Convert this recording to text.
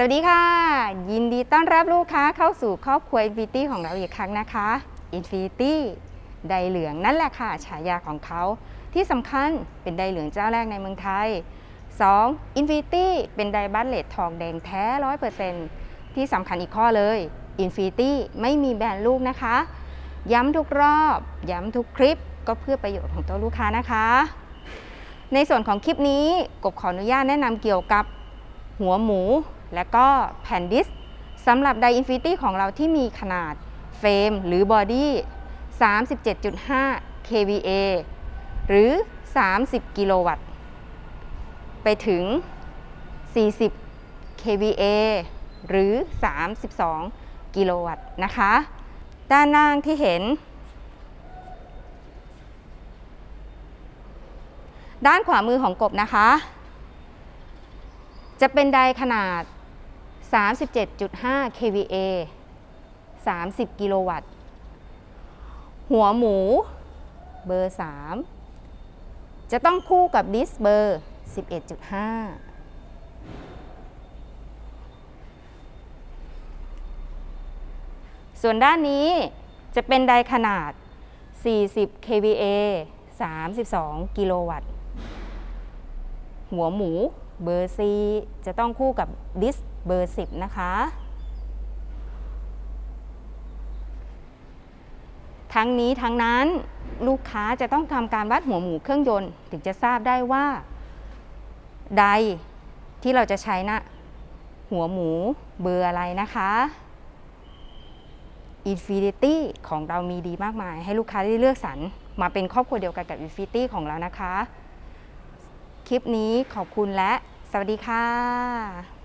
สวัสดีค่ะ ยินดีต้อนรับลูกค้าเข้าสู่ครอบครัว Infinity ของเราอีกครั้งนะคะ Infinity ไดเหลืองนั่นแหละค่ะฉายาของเขา ที่สำคัญเป็นไดเหลืองเจ้าแรกในเมืองไทย 2. Infinity เป็นไดบัตเลตทองแดงแท้ 100%ที่สำคัญอีกข้อเลย Infinity ไม่มีแบรนด์ลูกนะคะ ย้ำทุกรอบ ย้ำทุกคลิป ก็เพื่อประโยชน์ของตัวลูกค้านะคะ ในส่วนของคลิปนี้กบขออนุญาตแนะนำเกี่ยวกับหัวหมู และก็แผ่นดิสสำหรับไดอินฟินิตี้ของเราที่มีขนาดเฟรมหรือบอดี้37.5 kVA หรือ 30 กิโลวัตต์ ไปถึง 40 kVA หรือ 32 กิโลวัตต์นะคะ ด้านล่างที่เห็น ด้านขวามือของกบนะคะ จะเป็นไดขนาด 37.5 kVA 30 กิโลวัตต์ หัวหมูเบอร์ 3 จะต้องคู่กับดิสเบอร์ 11.5ส่วนด้านนี้จะเป็นไดขนาด 40 kVA 32 กิโลวัตต์ หัวหมูเบอร์ C จะต้องคู่กับดิส เบอร์ 10 นะคะ ทั้งนี้ทั้งนั้นลูกค้าจะต้องทำการวัดหัวหมูเครื่องยนต์ ถึงจะทราบได้ว่า ใดที่เราจะใช้นะหัวหมูเบอร์อะไรนะคะ Infinity ของเรามีดีมากมาย ให้ลูกค้าได้เลือกสรรมาเป็นครอบครัวเดียวกันกับ Infinity ของเรานะคะ คลิปนี้ขอบคุณและ สวัสดีค่ะ